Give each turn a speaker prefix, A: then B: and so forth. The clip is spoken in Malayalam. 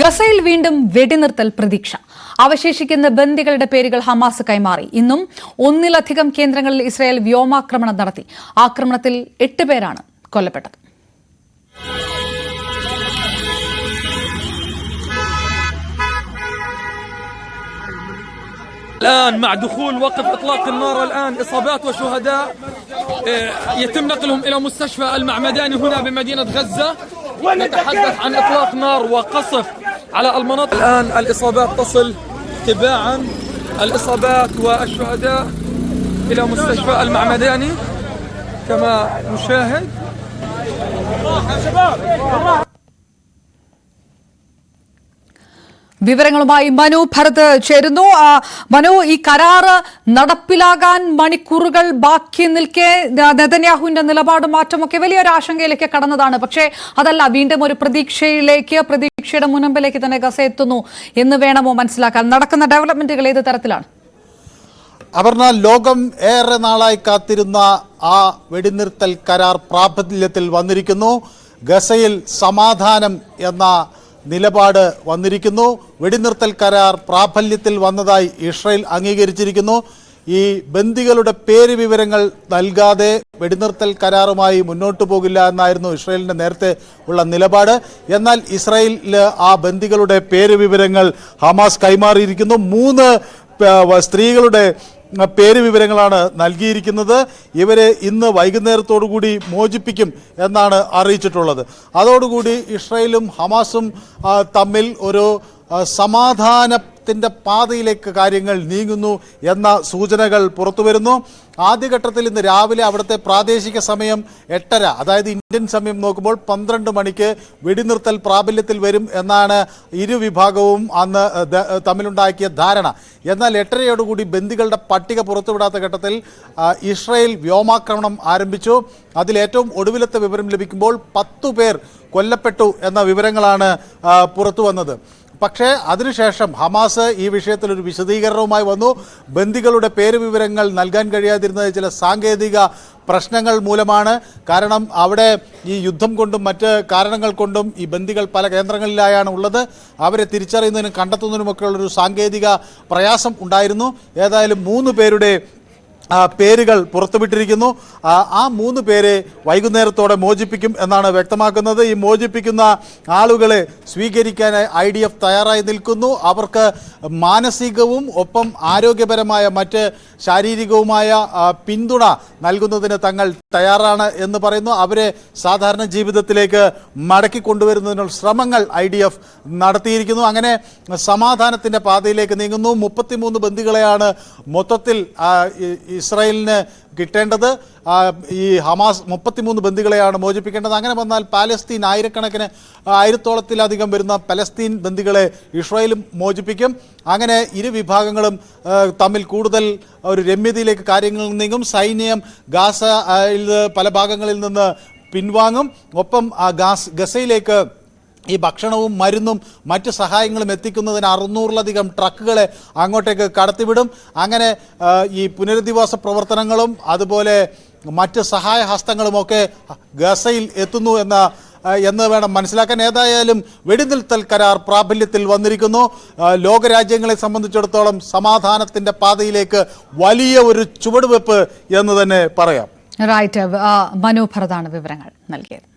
A: ഗസയിൽ വീണ്ടും വെടിനിർത്തൽ പ്രതീക്ഷ അവശേഷിക്കുന്ന ബന്ദികളുടെ പേരുകൾ ഹമാസ് കൈമാറി ഇന്നും ഒന്നിലധികം കേന്ദ്രങ്ങളിൽ ഇസ്രായേൽ വ്യോമാക്രമണം നടത്തി ആക്രമണത്തിൽ എട്ട് പേരാണ് കൊല്ലപ്പെട്ടത്
B: الآن مع دخول وقف إطلاق النار الآن إصابات وشهداء آه، يتم نقلهم إلى مستشفى المعمداني هنا بمدينة غزة نتحدث عن إطلاق نار وقصف على المناطق. الآن الإصابات تصل تباعا الإصابات والشهداء إلى مستشفى المعمداني كما نشاهد.
A: വിവരങ്ങളുമായി മനു ഭരത് ചേരുന്നു. മനു ഈ കരാറ് നടപ്പിലാകാൻ മണിക്കൂറുകൾ ബാക്കി നിൽക്കെ. നെതന്യാഹുവിന്റെ നിലപാട് മാറ്റമൊക്കെ വലിയൊരു ആശങ്കയിലേക്ക് കടന്നതാണ്. പക്ഷേ അതല്ല വീണ്ടും ഒരു പ്രതീക്ഷയിലേക്ക് പ്രതീക്ഷയുടെ മുനമ്പിലേക്ക് തന്നെ ഗസ എത്തുന്നു എന്ന് വേണമോ മനസ്സിലാക്കാൻ. നടക്കുന്ന ഡെവലപ്മെന്റുകൾ ഏത് തരത്തിലാണ്?
C: അപർണ ലോകം ഏറെ നാളായി കാത്തിരുന്ന ആ വെടിനിർത്തൽ കരാർ പ്രാബല്യത്തിൽ വന്നിരിക്കുന്നു. ഗസയിൽ സമാധാനം എന്ന നിലപാട് വന്നിരിക്കുന്നു. വെടിനിർത്തൽ കരാർ പ്രാബല്യത്തിൽ വന്നതായി ഇസ്രയേൽ അംഗീകരിച്ചിരിക്കുന്നു. ഈ ബന്ദികളുടെ പേര് വിവരങ്ങൾ നൽകാതെ വെടിനിർത്തൽ കരാറുമായി മുന്നോട്ടു പോകില്ല എന്നായിരുന്നു ഇസ്രയേലിന്റെ നേരത്തെ ഉള്ള നിലപാട്. എന്നാൽ ഇസ്രയേലിൽ ആ ബന്ദികളുടെ പേര് വിവരങ്ങൾ ഹമാസ് കൈമാറിയിരിക്കുന്നു. മൂന്ന് സ്ത്രീകളുടെ പേര് വിവരങ്ങളാണ് നൽകിയിരിക്കുന്നത്. ഇവരെ ഇന്ന് വൈകുന്നേരത്തോടുകൂടി മോചിപ്പിക്കും എന്നാണ് അറിയിച്ചിട്ടുള്ളത്. അതോടുകൂടി ഇസ്രയേലും ഹമാസും തമ്മിൽ ഒരു സമാധാനത്തിന്റെ പാതയിലേക്ക് കാര്യങ്ങൾ നീങ്ങുന്നു എന്ന സൂചനകൾ പുറത്തു വരുന്നു. ആദ്യഘട്ടത്തിൽ ഇന്ന് രാവിലെ അവിടുത്തെ പ്രാദേശിക സമയം എട്ടര അതായത് ഇന്ത്യൻ സമയം നോക്കുമ്പോൾ പന്ത്രണ്ട് മണിക്ക് വെടിനിർത്തൽ പ്രാബല്യത്തിൽ വരും എന്നാണ് ഇരു വിഭാഗവും അന്ന് തമ്മിലുണ്ടാക്കിയ ധാരണ. എന്നാൽ എട്ടരയോടുകൂടി ബന്ദികളുടെ പട്ടിക പുറത്തുവിടാത്ത ഘട്ടത്തിൽ ഇസ്രായേൽ വ്യോമാക്രമണം ആരംഭിച്ചു. അതിലേറ്റവും ഒടുവിലത്തെ വിവരം ലഭിക്കുമ്പോൾ പത്തു പേർ കൊല്ലപ്പെട്ടു എന്ന വിവരങ്ങളാണ് പുറത്തു വന്നത്. പക്ഷേ അതിനുശേഷം ഹമാസ് ഈ വിഷയത്തിൽ ഒരു വിശദീകരണവുമായി വന്നു. ബന്ദികളുടെ പേര് വിവരങ്ങൾ നൽകാൻ കഴിയാതിരുന്നത് ചില സാങ്കേതിക പ്രശ്നങ്ങൾ മൂലമാണ്. കാരണം അവിടെ ഈ യുദ്ധം കൊണ്ടും മറ്റ് കാരണങ്ങൾ കൊണ്ടും ഈ ബന്ദികൾ പല കേന്ദ്രങ്ങളിലായാണ് ഉള്ളത്. അവരെ തിരിച്ചറിയുന്നതിനും കണ്ടെത്തുന്നതിനുമൊക്കെയുള്ളൊരു സാങ്കേതിക പ്രയാസം ഉണ്ടായിരുന്നു. ഏതായാലും മൂന്ന് പേരുടെ പേരുകൾ പുറത്തുവിട്ടിരിക്കുന്നു. ആ, മൂന്ന് പേരെ വൈകുന്നേരത്തോടെ മോചിപ്പിക്കും എന്നാണ് വ്യക്തമാക്കുന്നത്. ഈ മോചിപ്പിക്കുന്ന ആളുകളെ സ്വീകരിക്കാൻ ഐ ഡി എഫ് തയ്യാറായി നിൽക്കുന്നു. അവർക്ക് മാനസികവും ഒപ്പം ആരോഗ്യപരമായ മറ്റ് ശാരീരികവുമായ പിന്തുണ നൽകുന്നതിന് തങ്ങൾ തയ്യാറാണ് എന്ന് പറയുന്നു. അവരെ സാധാരണ ജീവിതത്തിലേക്ക് മടക്കി കൊണ്ടുവരുന്നതിനുള്ള ശ്രമങ്ങൾ ഐ ഡി എഫ് നടത്തിയിരിക്കുന്നു. അങ്ങനെ സമാധാനത്തിന്റെ പാതയിലേക്ക് നീങ്ങുന്നു. മുപ്പത്തിമൂന്ന് ബന്ദികളെയാണ് മൊത്തത്തിൽ ഇസ്രായേലിന് കിട്ടേണ്ടത് ഈ ഹമാസ് മുപ്പത്തിമൂന്ന് ബന്ദികളെയാണ് മോചിപ്പിക്കേണ്ടത്. അങ്ങനെ വന്നാൽ പാലസ്തീൻ ആയിരക്കണക്കിന് ആയിരത്തോളത്തിലധികം വരുന്ന പലസ്തീൻ ബന്ദികളെ ഇസ്രായേലും മോചിപ്പിക്കും. അങ്ങനെ ഇരു വിഭാഗങ്ങളും തമ്മിൽ കൂടുതൽ ഒരു രമ്യതയിലേക്ക് കാര്യങ്ങൾ നീങ്ങും. സൈന്യം ഗാസ പല ഭാഗങ്ങളിൽ നിന്ന് പിൻവാങ്ങും. ഒപ്പം ആ ഗാസ് ഗസയിലേക്ക് ഈ ഭക്ഷണവും മരുന്നും മറ്റ് സഹായങ്ങളും എത്തിക്കുന്നതിന് അറുന്നൂറിലധികം ട്രക്കുകളെ അങ്ങോട്ടേക്ക് കടത്തിവിടും. അങ്ങനെ ഈ പുനരധിവാസ പ്രവർത്തനങ്ങളും അതുപോലെ മറ്റ് സഹായ ഹസ്തങ്ങളുമൊക്കെ ഗസയിൽ എത്തുന്നു എന്ന എന്ന് വേണം മനസ്സിലാക്കാൻ. ഏതായാലും വെടിനിർത്തൽ കരാർ പ്രാബല്യത്തിൽ വന്നിരിക്കുന്നു. ലോകരാജ്യങ്ങളെ സംബന്ധിച്ചിടത്തോളം സമാധാനത്തിന്റെ പാതയിലേക്ക് വലിയ ഒരു ചുവടുവെപ്പ് എന്ന് തന്നെ പറയാം.
A: റൈറ്റ് മനോഭരതാണ് വിവരങ്ങൾ നൽകിയത്.